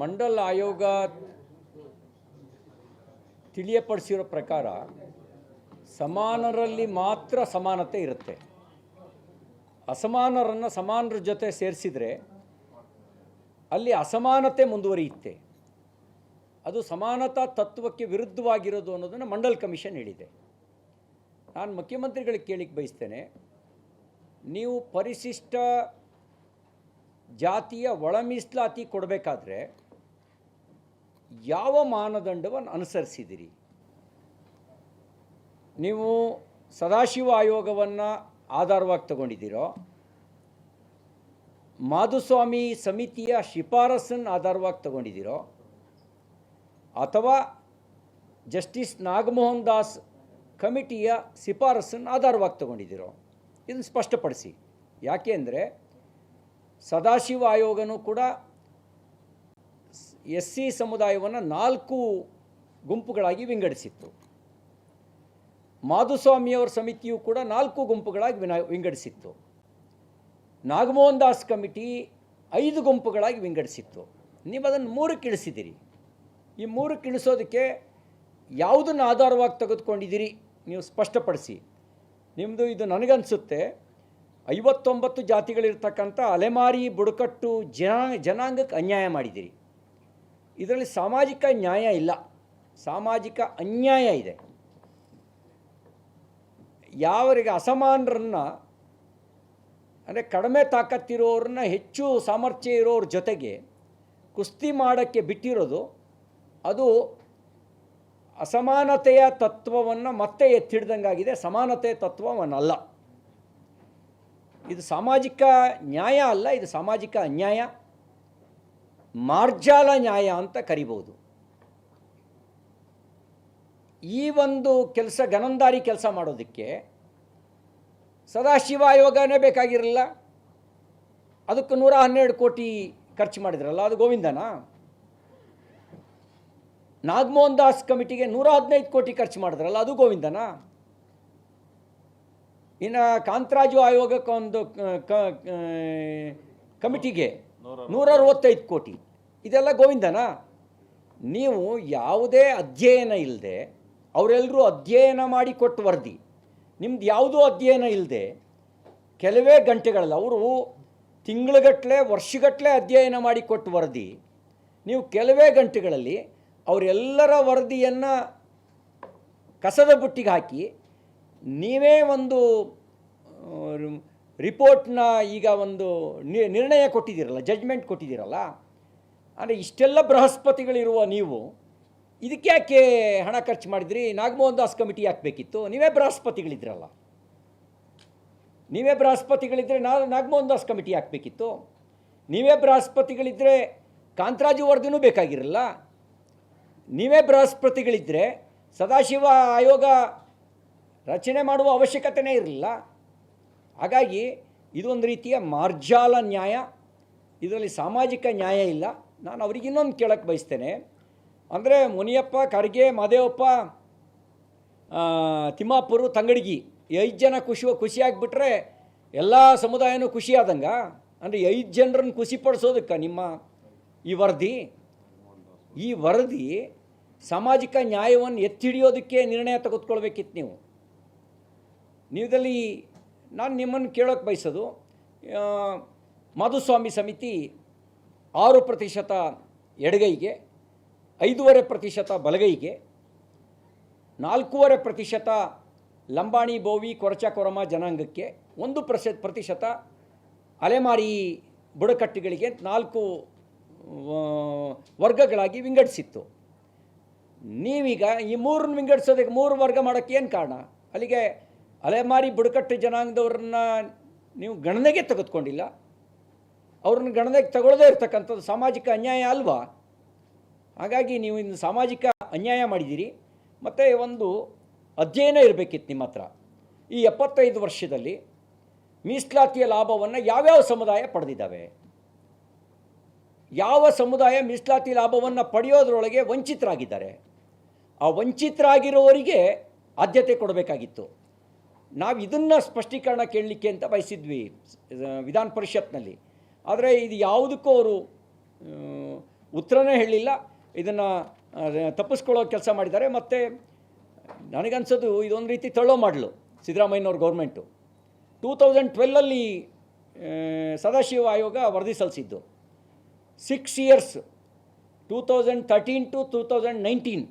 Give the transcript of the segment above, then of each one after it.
ಮಂಡಲ್ ಆಯೋಗ ತಿಳಿಯಪಡಿಸಿರೋ ಪ್ರಕಾರ ಸಮಾನರಲ್ಲಿ ಮಾತ್ರ ಸಮಾನತೆ ಇರುತ್ತೆ. ಅಸಮಾನರನ್ನು ಸಮಾನರ ಜೊತೆ ಸೇರಿಸಿದರೆ ಅಲ್ಲಿ ಅಸಮಾನತೆ ಮುಂದುವರಿಯುತ್ತೆ. ಅದು ಸಮಾನತಾ ತತ್ವಕ್ಕೆ ವಿರುದ್ಧವಾಗಿರೋದು ಅನ್ನೋದನ್ನು ಮಂಡಲ್ ಕಮಿಷನ್ ಹೇಳಿದೆ. ನಾನು ಮುಖ್ಯಮಂತ್ರಿಗಳಿಗೆ ಕೇಳಿಕ್ಕೆ ಬಯಸ್ತೇನೆ, ನೀವು ಪರಿಶಿಷ್ಟ ಜಾತಿಯ ಒಳ ಮೀಸಲಾತಿ ಕೊಡಬೇಕಾದ್ರೆ ಯಾವ ಮಾನದಂಡವನ್ನು ಅನುಸರಿಸಿದಿರಿ? ನೀವು ಸದಾಶಿವ ಆಯೋಗವನ್ನು ಆಧಾರವಾಗಿ ತಗೊಂಡಿದ್ದೀರೋ, ಮಾಧುಸ್ವಾಮಿ ಸಮಿತಿಯ ಶಿಫಾರಸನ್ನು ಆಧಾರವಾಗಿ ತಗೊಂಡಿದ್ದೀರೋ, ಅಥವಾ ಜಸ್ಟಿಸ್ ನಾಗಮೋಹನ್ ದಾಸ್ ಕಮಿಟಿಯ ಶಿಫಾರಸನ್ನು ಆಧಾರವಾಗಿ ತಗೊಂಡಿದ್ದೀರೋ? ಇದನ್ನು ಸ್ಪಷ್ಟಪಡಿಸಿ. ಯಾಕೆ ಅಂದರೆ, ಸದಾಶಿವ ಆಯೋಗನೂ ಕೂಡ ಎಸ್ ಸಿ ಸಮುದಾಯವನ್ನು ನಾಲ್ಕು ಗುಂಪುಗಳಾಗಿ ವಿಂಗಡಿಸಿತ್ತು. ಮಾಧುಸ್ವಾಮಿಯವರ ಸಮಿತಿಯು ಕೂಡ ನಾಲ್ಕು ಗುಂಪುಗಳಾಗಿ ವಿನ, ವಿಂಗಡಿಸಿತ್ತು. ನಾಗಮೋಹನ್ ದಾಸ್ ಕಮಿಟಿ ಐದು ಗುಂಪುಗಳಾಗಿ ವಿಂಗಡಿಸಿತ್ತು. ನೀವು ಅದನ್ನು ಮೂರು ಕಿಳಿಸಿದ್ದೀರಿ ಈ ಮೂರು ಕಿಳಿಸೋದಕ್ಕೆ ಯಾವುದನ್ನು ಆಧಾರವಾಗಿ ತೆಗೆದುಕೊಂಡಿದ್ದೀರಿ ನೀವು ಸ್ಪಷ್ಟಪಡಿಸಿ. ನಿಮ್ಮದು ಇದು ನನಗನ್ಸುತ್ತೆ, ಐವತ್ತೊಂಬತ್ತು ಜಾತಿಗಳಿರ್ತಕ್ಕಂಥ ಅಲೆಮಾರಿ ಬುಡಕಟ್ಟು ಜನಾಂಗ, ಜನಾಂಗಕ್ಕೆ ಅನ್ಯಾಯ ಮಾಡಿದ್ದೀರಿ ಇದರಲ್ಲಿ ಸಾಮಾಜಿಕ ನ್ಯಾಯ ಇಲ್ಲ. ಸಾಮಾಜಿಕ ಅನ್ಯಾಯ ಇದೆ. ಯಾವರಿಗೆ ಅಸಮಾನರನ್ನು, ಅಂದರೆ ಕಡಿಮೆ ತಾಕತ್ತಿರೋರನ್ನ ಹೆಚ್ಚು ಸಾಮರ್ಥ್ಯ ಇರೋರ ಜೊತೆಗೆ ಕುಸ್ತಿ ಮಾಡೋಕ್ಕೆ ಬಿಟ್ಟಿರೋದು, ಅದು ಅಸಮಾನತೆಯ ತತ್ವವನ್ನು ಮತ್ತೆ ಎತ್ತಿಡ್ದಂಗಾಗಿದೆ. ಸಮಾನತೆಯ ತತ್ವವನ್ನಲ್ಲ. ಇದು ಸಾಮಾಜಿಕ ನ್ಯಾಯ ಅಲ್ಲ, ಇದು ಸಾಮಾಜಿಕ ಅನ್ಯಾಯ. ಮಾರ್ಜಾಲ ನ್ಯಾಯ ಅಂತ ಕರಿಬೋದು. ಈ ಒಂದು ಕೆಲಸ ಗನಂದಾರಿ ಕೆಲಸ ಮಾಡೋದಕ್ಕೆ ಸದಾಶಿವ ಆಯೋಗನೇ ಬೇಕಾಗಿರಲಿಲ್ಲ. ಅದಕ್ಕೆ ನೂರ ಹನ್ನೆರಡು ಕೋಟಿ ಖರ್ಚು ಮಾಡಿದ್ರಲ್ಲ ಅದು ಗೋವಿಂದನಾ? ನಾಗಮೋಹನ್ ದಾಸ್ ಕಮಿಟಿಗೆ ನೂರ ಹದಿನೈದು ಕೋಟಿ ಖರ್ಚು ಮಾಡಿದ್ರಲ್ಲ ಅದು ಗೋವಿಂದನಾ? ಇನ್ನು ಕಾಂತರಾಜು ಆಯೋಗಕ್ಕೊಂದು ಕಮಿಟಿಗೆ ನೂರ ಅರವತ್ತೈದು ಕೋಟಿ. ಇದೆಲ್ಲ ಗೋವಿಂದನಾ? ನೀವು ಯಾವುದೇ ಅಧ್ಯಯನ ಇಲ್ಲದೆ ಅವರೆಲ್ಲರೂ ಅಧ್ಯಯನ ಮಾಡಿ ಕೊಟ್ಟು ವರದಿ. ನಿಮ್ದು ಯಾವುದೂ ಅಧ್ಯಯನ ಇಲ್ಲದೆ ಕೆಲವೇ ಗಂಟೆಗಳಲ್ಲಿ ಅವರು ತಿಂಗಳುಗಟ್ಟಲೆ ವರ್ಷಗಟ್ಟಲೆ ಅಧ್ಯಯನ ಮಾಡಿ ಕೊಟ್ಟು ವರದಿ. ನೀವು ಕೆಲವೇ ಗಂಟೆಗಳಲ್ಲಿ ಅವರೆಲ್ಲರ ವರದಿಯನ್ನು ಕಸದ ಬುಟ್ಟಿಗೆ ಹಾಕಿ, ನೀವೇ ಒಂದು, ರಿಪೋರ್ಟ್ನ ಈಗ ಒಂದು ನಿರ್ಣಯ ಕೊಟ್ಟಿದ್ದೀರಲ್ಲ ಜಡ್ಜ್ಮೆಂಟ್ ಕೊಟ್ಟಿದ್ದೀರಲ್ಲ ಅಂದರೆ ಇಷ್ಟೆಲ್ಲ ಬೃಹಸ್ಪತಿಗಳಿರುವ ನೀವು, ಇದಕ್ಕೆ ಯಾಕೆ ಹಣ ಖರ್ಚು ಮಾಡಿದ್ರಿ? ನಾಗಮೋಹನ್ ದಾಸ್ ಕಮಿಟಿ ಯಾಕೆ ಬೇಕಿತ್ತು? ನೀವೇ ಬೃಹಸ್ಪತಿಗಳಿದ್ರಲ್ಲ. ನೀವೇ ಬೃಹಸ್ಪತಿಗಳಿದ್ದರೆ ನಾ ನಾಗಮೋಹನ್ ದಾಸ್ ಕಮಿಟಿ ಯಾಕೆ ಬೇಕಿತ್ತು? ನೀವೇ ಬೃಹಸ್ಪತಿಗಳಿದ್ದರೆ ಕಾಂತರಾಜು ವರದಿನೂ ಬೇಕಾಗಿರಲ್ಲ. ನೀವೇ ಬೃಹಸ್ಪತಿಗಳಿದ್ದರೆ ಸದಾಶಿವ ಆಯೋಗ ರಚನೆ ಮಾಡುವ ಅವಶ್ಯಕತೆಯೇ ಇರಲಿಲ್ಲ. ಹಾಗಾಗಿ ಇದೊಂದು ರೀತಿಯ ಮಾರ್ಜಾಲ ನ್ಯಾಯ, ಇದರಲ್ಲಿ ಸಾಮಾಜಿಕ ನ್ಯಾಯ ಇಲ್ಲ. ನಾನು ಅವ್ರಿಗೆ ಇನ್ನೊಂದು ಕೇಳಕ್ಕೆ ಬಯಸ್ತೇನೆ. ಅಂದರೆ ಮುನಿಯಪ್ಪ, ಖರ್ಗೆ, ಮಾದೇವಪ್ಪ ತಿಮ್ಮಾಪುರು, ತಂಗಡಗಿ, ಐದು ಜನ ಖುಷಿ, ಖುಷಿಯಾಗಿಬಿಟ್ರೆ ಎಲ್ಲ ಸಮುದಾಯನೂ ಖುಷಿಯಾದಂಗ? ಅಂದರೆ ಐದು ಜನರನ್ನು ಖುಷಿಪಡಿಸೋದಕ್ಕೆ ನಿಮ್ಮ ಈ ವರದಿ? ಈ ವರದಿ ಸಾಮಾಜಿಕ ನ್ಯಾಯವನ್ನು ಎತ್ತಿಡಿಯೋದಕ್ಕೆ ನಿರ್ಣಯ ತೆಗೆದುಕೊಳ್ಬೇಕಿತ್ತು ನೀವು. ನೀವದಲ್ಲಿ ನಾನು ನಿಮ್ಮನ್ನು ಕೇಳೋಕ್ಕೆ ಬಯಸೋದು ಮಾಧುಸ್ವಾಮಿ ಸಮಿತಿ ಆರು ಪ್ರತಿಶತ ಎಡಗೈಗೆ, ಐದೂವರೆ ಪ್ರತಿಶತ ಬಲಗೈಗೆ, ನಾಲ್ಕೂವರೆ ಪ್ರತಿಶತ ಲಂಬಾಣಿ, ಬೋವಿ, ಕೊರಚ, ಕೊರಮ ಜನಾಂಗಕ್ಕೆ, ಒಂದು ಪ್ರಶ, ಪ್ರತಿಶತ ಅಲೆಮಾರಿ ಬುಡಕಟ್ಟುಗಳಿಗೆ ನಾಲ್ಕು ವರ್ಗಗಳಾಗಿ ವಿಂಗಡಿಸಿತ್ತು. ನೀವೀಗ ಈ ಮೂರನ್ನು ವಿಂಗಡಿಸೋದಕ್ಕೆ ಮೂರು ವರ್ಗ ಮಾಡೋಕ್ಕೆ ಏನು ಕಾರಣ? ಅಲ್ಲಿಗೆ ಅಲೆಮಾರಿ ಬುಡಕಟ್ಟು ಜನಾಂಗದವ್ರನ್ನ ನೀವು ಗಣನೆಗೆ ತೆಗೆದುಕೊಂಡಿಲ್ಲ. ಅವ್ರನ್ನ ಗಣನೆಗೆ ತಗೊಳ್ಳದೇ ಇರ್ತಕ್ಕಂಥದ್ದು ಸಾಮಾಜಿಕ ಅನ್ಯಾಯ ಅಲ್ವಾ? ಹಾಗಾಗಿ ನೀವು ಇನ್ನು ಸಾಮಾಜಿಕ ಅನ್ಯಾಯ ಮಾಡಿದ್ದೀರಿ. ಮತ್ತು ಒಂದು ಅಧ್ಯಯನ ಇರಬೇಕಿತ್ತು ನಿಮ್ಮ ಹತ್ರ. ಈ ಎಪ್ಪತ್ತೈದು ವರ್ಷದಲ್ಲಿ ಮೀಸಲಾತಿಯ ಲಾಭವನ್ನು ಯಾವ್ಯಾವ ಸಮುದಾಯ ಪಡೆದಿದ್ದಾವೆ? ಯಾವ ಸಮುದಾಯ ಮೀಸಲಾತಿ ಲಾಭವನ್ನು ಪಡೆಯೋದ್ರೊಳಗೆ ವಂಚಿತರಾಗಿದ್ದಾರೆ? ಆ ವಂಚಿತರಾಗಿರೋರಿಗೆ ಆದ್ಯತೆ ಕೊಡಬೇಕಾಗಿತ್ತು. ನಾವು ಇದನ್ನು ಸ್ಪಷ್ಟೀಕರಣ ಕೇಳಲಿಕ್ಕೆ ಅಂತ ಬಯಸಿದ್ವಿ, ವಿಧಾನ ಪರಿಷತ್ನಲ್ಲಿ. ಆದರೆ ಇದು ಯಾವುದಕ್ಕೂ ಅವರು ಉತ್ತರನೇ ಹೇಳಿಲ್ಲ ಇದನ್ನು ತಪ್ಪಿಸ್ಕೊಳ್ಳೋ ಕೆಲಸ ಮಾಡಿದ್ದಾರೆ. ಮತ್ತು ನನಗನ್ಸೋದು ಇದೊಂದು ರೀತಿ ತಳ್ಳೋ ಮಾಡಲು ಸಿದ್ದರಾಮಯ್ಯನವ್ರ ಗೌರ್ಮೆಂಟು ಟೂ ತೌಸಂಡ್ ಟ್ವೆಲ್ಲಲ್ಲಿ ಸದಾಶಿವ ಆಯೋಗ ವರದಿ ಸಲ್ಲಿಸಿದ್ದು. Six years two thousand thirteen to two thousand nineteen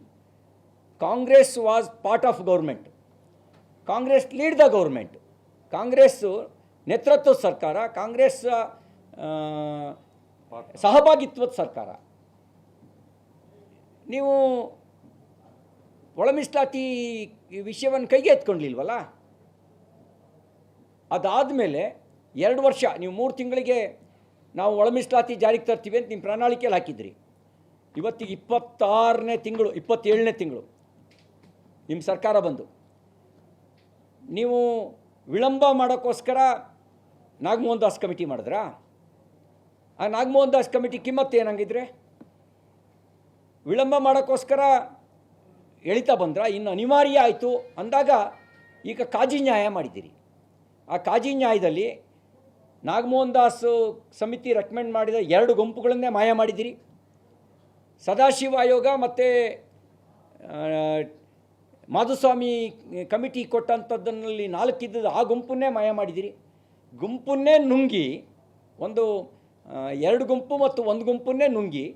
Congress was part of government Congress lead the government Congress ನೇತೃತ್ವದ ಸರ್ಕಾರ, ಕಾಂಗ್ರೆಸ್ ಸಹಭಾಗಿತ್ವದ ಸರ್ಕಾರ. ನೀವು ಒಳಮಿಸ್ಲಾತಿ ಮೀಸಲಾತಿ ವಿಷಯವನ್ನು ಕೈಗೆ ಎತ್ಕೊಂಡ್ಲಿಲ್ವಲ್ಲ ಅದಾದಮೇಲೆ ಎರಡು ವರ್ಷ ನೀವು ಮೂರು ತಿಂಗಳಿಗೆ ನಾವು ಒಳಮಿಸ್ಲಾತಿ ಮೀಸಲಾತಿ ಜಾರಿಗೆ ತರ್ತೀವಿ ಅಂತ ನಿಮ್ಮ ಪ್ರಣಾಳಿಕೆಯಲ್ಲಿ ಹಾಕಿದ್ರಿ. ಇವತ್ತಿಗೆ ಇಪ್ಪತ್ತಾರನೇ ತಿಂಗಳು ಇಪ್ಪತ್ತೇಳನೇ ತಿಂಗಳು ನಿಮ್ಮ ಸರ್ಕಾರ ಬಂದು. ನೀವು ವಿಳಂಬ ಮಾಡೋಕ್ಕೋಸ್ಕರ ನಾಗಮೋಹನ್ ದಾಸ್ ಕಮಿಟಿ ಮಾಡಿದ್ರಾ? ಆ ನಾಗಮೋಹನ್ ದಾಸ್ ಕಮಿಟಿ ಕಿಮ್ಮತ್ತು ಏನಂಗಿದ್ರೆ, ವಿಳಂಬ ಮಾಡೋಕ್ಕೋಸ್ಕರ ಎಳಿತಾ ಬಂದ್ರ, ಇನ್ನು ಅನಿವಾರ್ಯ ಆಯಿತು ಅಂದಾಗ ಈಗ ಕಾಜಿ ನ್ಯಾಯ ಮಾಡಿದ್ದೀರಿ. ಆ ಕಾಜಿ ನ್ಯಾಯದಲ್ಲಿ ನಾಗಮೋಹನ್ ದಾಸ್ ಸಮಿತಿ ರೆಕಮೆಂಡ್ ಮಾಡಿದ ಎರಡು ಗುಂಪುಗಳನ್ನೇ ಮಾಯ ಮಾಡಿದ್ದೀರಿ. ಸದಾಶಿವ ಆಯೋಗ ಮತ್ತು ಮಾಧುಸ್ವಾಮಿ ಕಮಿಟಿ ಕೊಟ್ಟಂಥದ್ದನ್ನಲ್ಲಿ ನಾಲ್ಕಿದ್ದದ್ದು ಆ ಗುಂಪನ್ನೇ ಮಾಯ ಮಾಡಿದ್ದೀರಿ. ಗುಂಪನ್ನೇ ನುಂಗಿ ಒಂದು ಎರಡು ಗುಂಪು ಮತ್ತು ಒಂದು ಗುಂಪನ್ನೇ ನುಂಗಿ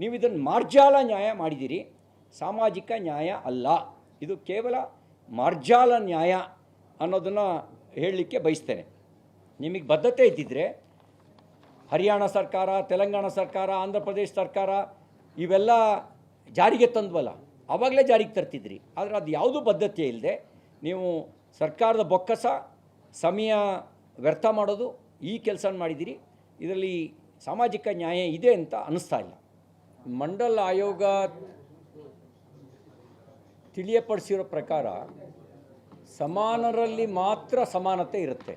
ನೀವು ಇದನ್ನು ಮಾರ್ಜಾಲ ನ್ಯಾಯ ಮಾಡಿದ್ದೀರಿ. ಸಾಮಾಜಿಕ ನ್ಯಾಯ ಅಲ್ಲ. ಇದು ಕೇವಲ ಮಾರ್ಜಾಲ ನ್ಯಾಯ ಅನ್ನೋದನ್ನು ಹೇಳಲಿಕ್ಕೆ ಬಯಸ್ತೇನೆ. ನಿಮಗೆ ಬದ್ಧತೆ ಇದ್ದಿದ್ದರೆ ಹರಿಯಾಣ ಸರ್ಕಾರ, ತೆಲಂಗಾಣ ಸರ್ಕಾರ, ಆಂಧ್ರ ಪ್ರದೇಶ ಸರ್ಕಾರ ಇವೆಲ್ಲ ಜಾರಿಗೆ ತಂದ್ವಲ್ಲ. ಆವಾಗಲೇ ಜಾರಿಗೆ ತರ್ತಿದ್ರಿ. ಆದರೆ ಅದು ಯಾವುದೂ ಬದ್ಧತೆ ಇಲ್ಲದೆ ನೀವು ಸರ್ಕಾರದ ಬೊಕ್ಕಸ ಸಮಯ ವ್ಯರ್ಥ ಮಾಡೋದು ಈ ಕೆಲಸ ಮಾಡಿದ್ದೀರಿ. ಇದರಲ್ಲಿ ಸಾಮಾಜಿಕ ನ್ಯಾಯ ಇದೆ ಅಂತ ಅನ್ನಿಸ್ತಾ ಇಲ್ಲ. ಮಂಡಲ್ ಆಯೋಗ ತಿಳಿಯಪಡಿಸಿರೋ ಪ್ರಕಾರ ಸಮಾನರಲ್ಲಿ ಮಾತ್ರ ಸಮಾನತೆ ಇರುತ್ತೆ.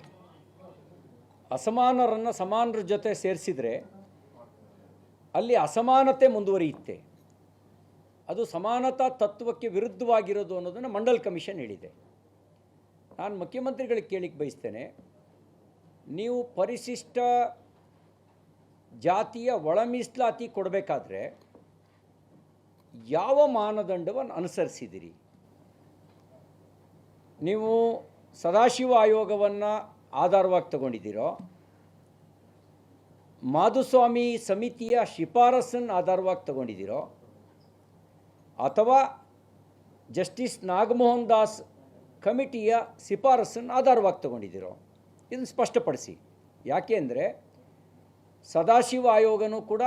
ಅಸಮಾನರನ್ನು ಸಮಾನರ ಜೊತೆ ಸೇರಿಸಿದರೆ ಅಲ್ಲಿ ಅಸಮಾನತೆ ಮುಂದುವರಿಯುತ್ತೆ. ಅದು ಸಮಾನತಾ ತತ್ವಕ್ಕೆ ವಿರುದ್ಧವಾಗಿರೋದು ಅನ್ನೋದನ್ನು ಮಂಡಲ್ ಕಮಿಷನ್ ಹೇಳಿದೆ. ನಾನು ಮುಖ್ಯಮಂತ್ರಿಗಳಿಗೆ ಕೇಳಿಕ್ಕೆ ಬಯಸ್ತೇನೆ, ನೀವು ಪರಿಶಿಷ್ಟ ಜಾತಿಯ ಒಳ ಮೀಸಲಾತಿ ಕೊಡಬೇಕಾದ್ರೆ ಯಾವ ಮಾನದಂಡವನ್ನು ಅನುಸರಿಸಿದಿರಿ? ನೀವು ಸದಾಶಿವ ಆಯೋಗವನ್ನು ಆಧಾರವಾಗಿ ತಗೊಂಡಿದ್ದೀರೋ? ಮಾಧುಸ್ವಾಮಿ ಸಮಿತಿಯ ಶಿಫಾರಸನ್ನು ಆಧಾರವಾಗಿ ತಗೊಂಡಿದ್ದೀರೋ? ಅಥವಾ ಜಸ್ಟಿಸ್ ನಾಗಮೋಹನ್ ದಾಸ್ ಕಮಿಟಿಯ ಶಿಫಾರಸನ್ನು ಆಧಾರವಾಗಿ ತಗೊಂಡಿದ್ದೀರೋ? ಇದನ್ನು ಸ್ಪಷ್ಟಪಡಿಸಿ. ಯಾಕೆ ಅಂದರೆ ಸದಾಶಿವ ಆಯೋಗನೂ ಕೂಡ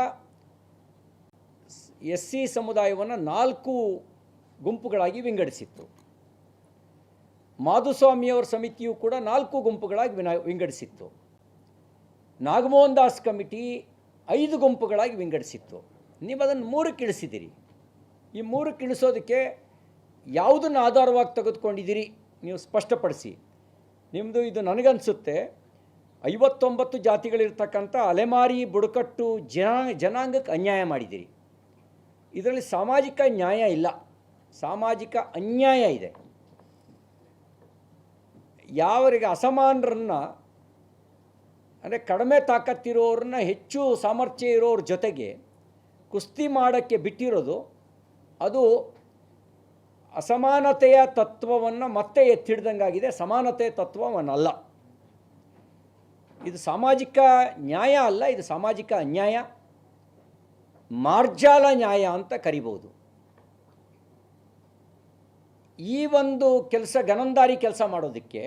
ಎಸ್ ಸಿ ಸಮುದಾಯವನ್ನು ನಾಲ್ಕು ಗುಂಪುಗಳಾಗಿ ವಿಂಗಡಿಸಿತ್ತು. ಮಾಧುಸ್ವಾಮಿಯವರ ಸಮಿತಿಯು ಕೂಡ ನಾಲ್ಕು ಗುಂಪುಗಳಾಗಿ ವಿನ, ವಿಂಗಡಿಸಿತ್ತು. ನಾಗಮೋಹನ್ ದಾಸ್ ಕಮಿಟಿ ಐದು ಗುಂಪುಗಳಾಗಿ ವಿಂಗಡಿಸಿತ್ತು. ನೀವು ಅದನ್ನು ಮೂರು ಇಳಿಸಿದ್ದೀರಿ ಈ ಮೂರು ಇಳಿಸೋದಕ್ಕೆ ಯಾವುದನ್ನು ಆಧಾರವಾಗಿ ತೆಗೆದುಕೊಂಡಿದ್ದೀರಿ ನೀವು ಸ್ಪಷ್ಟಪಡಿಸಿ. ನಿಮ್ಮದು ಇದು ನನಗನ್ಸುತ್ತೆ. ಐವತ್ತೊಂಬತ್ತು ಜಾತಿಗಳಿರ್ತಕ್ಕಂಥ ಅಲೆಮಾರಿ, ಬುಡಕಟ್ಟು, ಜನ, ಜನಾಂಗಕ್ಕೆ ಅನ್ಯಾಯ ಮಾಡಿದ್ದೀರಿ. ಇದರಲ್ಲಿ ಸಾಮಾಜಿಕ ನ್ಯಾಯ ಇಲ್ಲ. ಸಾಮಾಜಿಕ ಅನ್ಯಾಯ ಇದೆ. ಯಾವರಿಗೆ ಅಸಮಾನರನ್ನು, ಅಂದರೆ ಕಡಿಮೆ ತಾಕತ್ತಿರೋರನ್ನ ಹೆಚ್ಚು ಸಾಮರ್ಥ್ಯ ಇರೋರ ಜೊತೆಗೆ ಕುಸ್ತಿ ಮಾಡೋಕ್ಕೆ ಬಿಟ್ಟಿರೋದು, ಅದು ಅಸಮಾನತೆಯ ತತ್ವವನ್ನು ಮತ್ತೆ ಎತ್ತಿಡ್ದಂಗಾಗಿದೆ. ಸಮಾನತೆಯ ತತ್ವವನ್ನಲ್ಲ. ಇದು ಸಾಮಾಜಿಕ ನ್ಯಾಯ ಅಲ್ಲ, ಇದು ಸಾಮಾಜಿಕ ಅನ್ಯಾಯ. ಮಾರ್ಜಾಲ ನ್ಯಾಯ ಅಂತ ಕರಿಬೋದು ಈ ಒಂದು ಕೆಲಸ ಗನಂದಾರಿ ಕೆಲಸ ಮಾಡೋದಕ್ಕೆ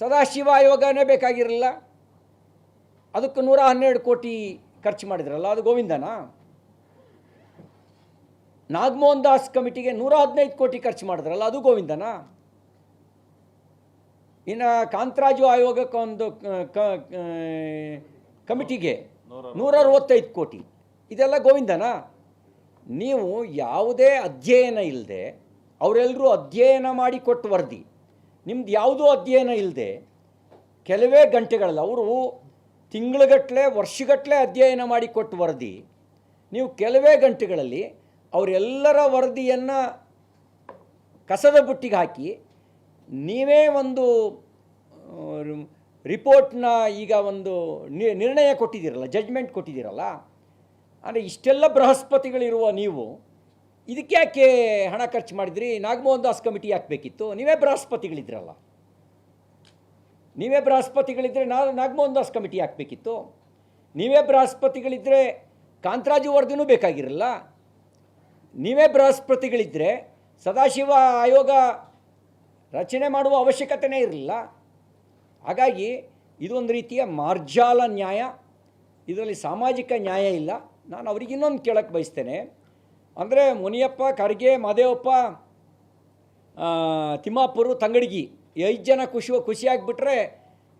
ಸದಾಶಿವ ಆಯೋಗನೇ ಬೇಕಾಗಿರಲಿಲ್ಲ. ಅದಕ್ಕೆ ನೂರ ಹನ್ನೆರಡು ಕೋಟಿ ಖರ್ಚು ಮಾಡಿದ್ರಲ್ಲ, ಅದು ಗೋವಿಂದನಾ? ನಾಗಮೋಹನ್ ದಾಸ್ ಕಮಿಟಿಗೆ ನೂರ ಹದಿನೈದು ಕೋಟಿ ಖರ್ಚು ಮಾಡಿದ್ರಲ್ಲ, ಅದು ಗೋವಿಂದನಾ? ಇನ್ನು ಕಾಂತರಾಜು ಆಯೋಗಕ್ಕೆ ಒಂದು ಕಮಿಟಿಗೆ ನೂರ ಅರವತ್ತೈದು ಕೋಟಿ. ಇದೆಲ್ಲ ಗೋವಿಂದನಾ? ನೀವು ಯಾವುದೇ ಅಧ್ಯಯನ ಇಲ್ಲದೆ ಅವರೆಲ್ಲರೂ ಅಧ್ಯಯನ ಮಾಡಿ ಕೊಟ್ಟು ವರದಿ. ನಿಮ್ದು ಯಾವುದೂ ಅಧ್ಯಯನ ಇಲ್ಲದೆ ಕೆಲವೇ ಗಂಟೆಗಳಲ್ಲಿ ಅವರು ತಿಂಗಳುಗಟ್ಟಲೆ ವರ್ಷಗಟ್ಟಲೆ ಅಧ್ಯಯನ ಮಾಡಿ ಕೊಟ್ಟು ವರದಿ. ನೀವು ಕೆಲವೇ ಗಂಟೆಗಳಲ್ಲಿ ಅವರೆಲ್ಲರ ವರದಿಯನ್ನು ಕಸದ ಬುಟ್ಟಿಗೆ ಹಾಕಿ ನೀವೇ ಒಂದು ರಿಪೋರ್ಟ್ನ ಈಗ ಒಂದು ನಿರ್ಣಯ ಕೊಟ್ಟಿದ್ದೀರಲ್ಲ ಜಡ್ಜ್ಮೆಂಟ್ ಕೊಟ್ಟಿದ್ದೀರಲ್ಲ, ಅಂದರೆ ಇಷ್ಟೆಲ್ಲ ಬೃಹಸ್ಪತಿಗಳಿರುವ ನೀವು, ಇದಕ್ಕೆ ಯಾಕೆ ಹಣ ಖರ್ಚು ಮಾಡಿದ್ರಿ? ನಾಗಮೋಹನ್ ದಾಸ್ ಕಮಿಟಿ ಯಾಕೆ ಬೇಕಿತ್ತು? ನೀವೇ ಬೃಹಸ್ಪತಿಗಳಿದ್ರಲ್ಲ. ನೀವೇ ಬೃಹಸ್ಪತಿಗಳಿದ್ದರೆ ನಾ, ನಾಗಮೋಹನ್ ದಾಸ್ ಕಮಿಟಿ ಯಾಕೆ ಬೇಕಿತ್ತು? ನೀವೇ ಬೃಹಸ್ಪತಿಗಳಿದ್ದರೆ ಕಾಂತರಾಜು ವರದಿನೂ ಬೇಕಾಗಿರಲ್ಲ. ನೀವೇ ಬೃಹಸ್ಪತಿಗಳಿದ್ದರೆ ಸದಾಶಿವ ಆಯೋಗ ರಚನೆ ಮಾಡುವ ಅವಶ್ಯಕತೆಯೇ ಇರಲಿಲ್ಲ. ಹಾಗಾಗಿ ಇದೊಂದು ರೀತಿಯ ಮಾರ್ಜಾಲ ನ್ಯಾಯ, ಇದರಲ್ಲಿ ಸಾಮಾಜಿಕ ನ್ಯಾಯ ಇಲ್ಲ. ನಾನು ಅವ್ರಿಗೆ ಇನ್ನೊಂದು ಕೇಳಕ್ಕೆ ಬಯಸ್ತೇನೆ. ಅಂದರೆ ಮುನಿಯಪ್ಪ, ಖರ್ಗೆ, ಮಾದೇವಪ್ಪ ತಿಮ್ಮಾಪುರು, ತಂಗಡಿಗಿ ಐದು ಜನ ಖುಷಿ, ಖುಷಿಯಾಗಿಬಿಟ್ರೆ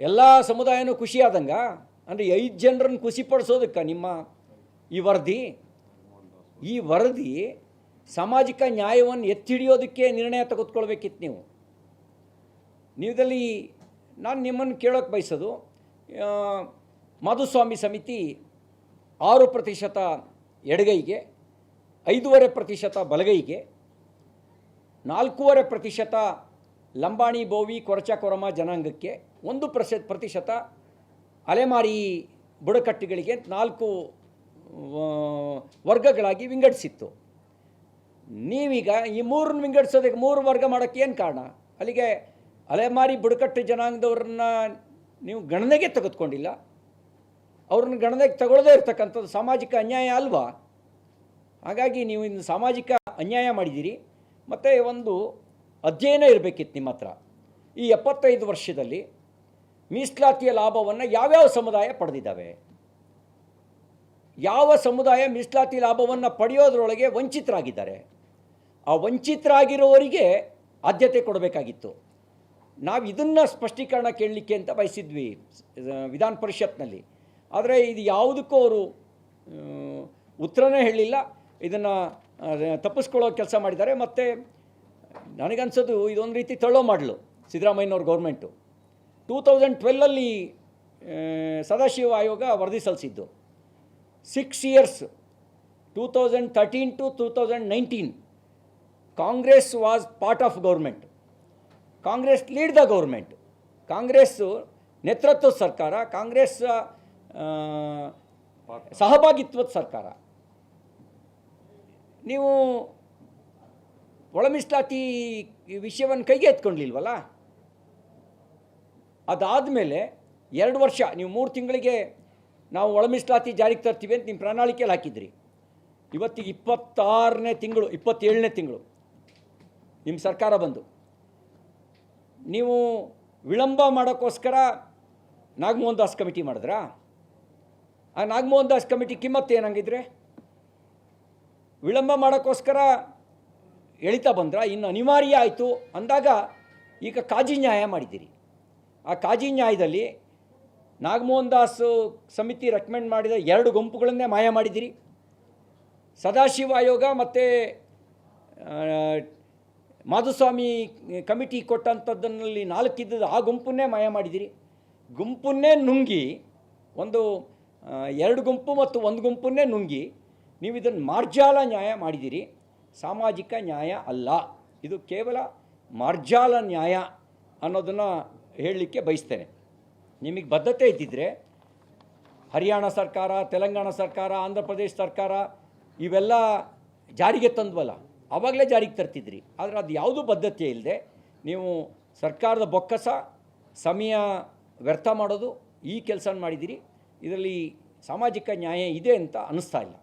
ಎಲ್ಲ ಸಮುದಾಯನೂ ಖುಷಿಯಾದಂಗ. ಅಂದರೆ ಐದು ಜನರನ್ನು ಖುಷಿಪಡಿಸೋದಕ್ಕೆ ನಿಮ್ಮ ಈ ವರದಿ? ಈ ವರದಿ ಸಾಮಾಜಿಕ ನ್ಯಾಯವನ್ನು ಎತ್ತಿ ಹಿಡಿಯೋದಕ್ಕೆ ನಿರ್ಣಯ ತೆಗೆದುಕೊಳ್ಬೇಕಿತ್ತು ನೀವು. ನೀವದಲ್ಲಿ ನಾನು ನಿಮ್ಮನ್ನು ಕೇಳೋಕ್ಕೆ ಬಯಸೋದು ಮಾಧುಸ್ವಾಮಿ ಸಮಿತಿ ಆರು ಪ್ರತಿಶತ ಎಡಗೈಗೆ, ಐದೂವರೆ ಪ್ರತಿಶತ ಬಲಗೈಗೆ, ನಾಲ್ಕೂವರೆ ಪ್ರತಿಶತ ಲಂಬಾಣಿ, ಬೋವಿ, ಕೊರಚ, ಕೊರಮ ಜನಾಂಗಕ್ಕೆ, ಒಂದು ಪ್ರಶ, ಪ್ರತಿಶತ ಅಲೆಮಾರಿ ಬುಡಕಟ್ಟುಗಳಿಗೆ ನಾಲ್ಕು ವರ್ಗಗಳಾಗಿ ವಿಂಗಡಿಸಿತ್ತು. ನೀವೀಗ ಈ ಮೂರನ್ನು ವಿಂಗಡಿಸೋದಕ್ಕೆ ಮೂರು ವರ್ಗ ಮಾಡೋಕ್ಕೆ ಏನು ಕಾರಣ? ಅಲ್ಲಿಗೆ ಅಲೆಮಾರಿ ಬುಡಕಟ್ಟು ಜನಾಂಗದವ್ರನ್ನ ನೀವು ಗಣನೆಗೆ ತೆಗೆದುಕೊಂಡಿಲ್ಲ. ಅವ್ರನ್ನ ಗಣನೆಗೆ ತಗೊಳ್ಳದೇ ಇರ್ತಕ್ಕಂಥದ್ದು ಸಾಮಾಜಿಕ ಅನ್ಯಾಯ ಅಲ್ವಾ? ಹಾಗಾಗಿ ನೀವು ಇನ್ನು ಸಾಮಾಜಿಕ ಅನ್ಯಾಯ ಮಾಡಿದ್ದೀರಿ. ಮತ್ತು ಒಂದು ಅಧ್ಯಯನ ಇರಬೇಕಿತ್ತು ನಿಮ್ಮ ಹತ್ರ. ಈ ಎಪ್ಪತ್ತೈದು ವರ್ಷದಲ್ಲಿ ಮೀಸಲಾತಿಯ ಲಾಭವನ್ನು ಯಾವ್ಯಾವ ಸಮುದಾಯ ಪಡೆದಿದ್ದಾವೆ? ಯಾವ ಸಮುದಾಯ ಮೀಸಲಾತಿ ಲಾಭವನ್ನು ಪಡೆಯೋದ್ರೊಳಗೆ ವಂಚಿತರಾಗಿದ್ದಾರೆ? ಆ ವಂಚಿತರಾಗಿರೋರಿಗೆ ಆದ್ಯತೆ ಕೊಡಬೇಕಾಗಿತ್ತು. ನಾವು ಇದನ್ನು ಸ್ಪಷ್ಟೀಕರಣ ಕೇಳಲಿಕ್ಕೆ ಅಂತ ಬಯಸಿದ್ವಿ ವಿಧಾನ ಪರಿಷತ್ನಲ್ಲಿ. ಆದರೆ ಇದು ಯಾವುದಕ್ಕೂ ಅವರು ಉತ್ತರನೇ ಹೇಳಿಲ್ಲ ಇದನ್ನು ತಪ್ಪಿಸ್ಕೊಳ್ಳೋ ಕೆಲಸ ಮಾಡಿದ್ದಾರೆ. ಮತ್ತು ನನಗನ್ಸೋದು ಇದೊಂದು ರೀತಿ ತಳ್ಳೋ ಮಾಡಲು ಸಿದ್ದರಾಮಯ್ಯನವ್ರ ಗೌರ್ಮೆಂಟು. ಟೂ ತೌಸಂಡ್ ಟ್ವೆಲ್ಲಲ್ಲಿ ಸದಾಶಿವ ಆಯೋಗ ವರದಿ ಸಲ್ಲಿಸಿದ್ದು. Six years, two thousand thirteen to two thousand nineteen Congress was part of government. Congress lead the government Congress ನೇತೃತ್ವದ ಸರ್ಕಾರ, ಕಾಂಗ್ರೆಸ್ ಸಹಭಾಗಿತ್ವದ ಸರ್ಕಾರ. ನೀವು ಒಳಮಿಸ್ಲಾತಿ ಮೀಸಲಾತಿ ವಿಷಯವನ್ನು ಕೈಗೆ ಎತ್ಕೊಂಡಿಲ್ವಲ್ಲ? ಅದಾದಮೇಲೆ ಎರಡು ವರ್ಷ, ನೀವು ಮೂರು ತಿಂಗಳಿಗೆ ನಾವು ಒಳಮಿಸ್ಲಾತಿ ಮೀಸಲಾತಿ ಜಾರಿಗೆ ತರ್ತೀವಿ ಅಂತ ನಿಮ್ಮ ಪ್ರಣಾಳಿಕೆಯಲ್ಲಿ ಹಾಕಿದ್ರಿ. ಇವತ್ತಿಗೆ ಇಪ್ಪತ್ತಾರನೇ ತಿಂಗಳು, ಇಪ್ಪತ್ತೇಳನೇ ತಿಂಗಳು ನಿಮ್ಮ ಸರ್ಕಾರ ಬಂದು. ನೀವು ವಿಳಂಬ ಮಾಡೋಕ್ಕೋಸ್ಕರ ನಾಗಮೋಹನ್ ದಾಸ್ ಕಮಿಟಿ ಮಾಡಿದ್ರಾ? ಆ ನಾಗಮೋಹನ್ ದಾಸ್ ಕಮಿಟಿ ಕಿಮ್ಮತ್ತು ಏನಂಗಿದ್ರೆ ವಿಳಂಬ ಮಾಡೋಕ್ಕೋಸ್ಕರ ಎಳಿತಾ ಬಂದ್ರ? ಇನ್ನು ಅನಿವಾರ್ಯ ಆಯಿತು ಅಂದಾಗ ಈಗ ಕಾಜಿ ನ್ಯಾಯ ಮಾಡಿದ್ದೀರಿ. ಆ ಕಾಜಿ ನ್ಯಾಯದಲ್ಲಿ ನಾಗಮೋಹನ್ ದಾಸ್ ಸಮಿತಿ ರೆಕಮೆಂಡ್ ಮಾಡಿದ ಎರಡು ಗುಂಪುಗಳನ್ನೇ ಮಾಯ ಮಾಡಿದ್ದೀರಿ. ಸದಾಶಿವ ಆಯೋಗ ಮತ್ತು ಮಾಧುಸ್ವಾಮಿ ಕಮಿಟಿ ಕೊಟ್ಟಂಥದ್ದನ್ನಲ್ಲಿ ನಾಲ್ಕಿದ್ದದ್ದು ಆ ಗುಂಪನ್ನೇ ಮಾಯ ಮಾಡಿದಿರಿ. ಗುಂಪನ್ನೇ ನುಂಗಿ, ಒಂದು ಎರಡು ಗುಂಪು ಮತ್ತು ಒಂದು ಗುಂಪನ್ನೇ ನುಂಗಿ ನೀವು ಇದನ್ನು ಮಾರ್ಜಾಲ ನ್ಯಾಯ ಮಾಡಿದಿರಿ. ಸಾಮಾಜಿಕ ನ್ಯಾಯ ಅಲ್ಲ. ಇದು ಕೇವಲ ಮಾರ್ಜಾಲ ನ್ಯಾಯ ಅನ್ನೋದನ್ನು ಹೇಳಲಿಕ್ಕೆ ಬಯಸ್ತೇನೆ. ನಿಮಗೆ ಬದ್ಧತೆ ಇದ್ದಿದ್ದರೆ ಹರಿಯಾಣ ಸರ್ಕಾರ, ತೆಲಂಗಾಣ ಸರ್ಕಾರ, ಆಂಧ್ರ ಪ್ರದೇಶ ಸರ್ಕಾರ ಇವೆಲ್ಲ ಜಾರಿಗೆ ತಂದ್ವಲ್ಲ. ಆವಾಗಲೇ ಜಾರಿಗೆ ತರ್ತಿದ್ರಿ. ಆದರೆ ಅದು ಯಾವುದೂ ಬದ್ಧತೆ ಇಲ್ಲದೆ ನೀವು ಸರ್ಕಾರದ ಬೊಕ್ಕಸ ಸಮಯ ವ್ಯರ್ಥ ಮಾಡೋದು ಈ ಕೆಲಸ ಮಾಡಿದ್ದೀರಿ ಇದರಲ್ಲಿ ಸಾಮಾಜಿಕ ನ್ಯಾಯ ಇದೆ ಅಂತ ಅನ್ನಿಸ್ತಾ ಇಲ್ಲ.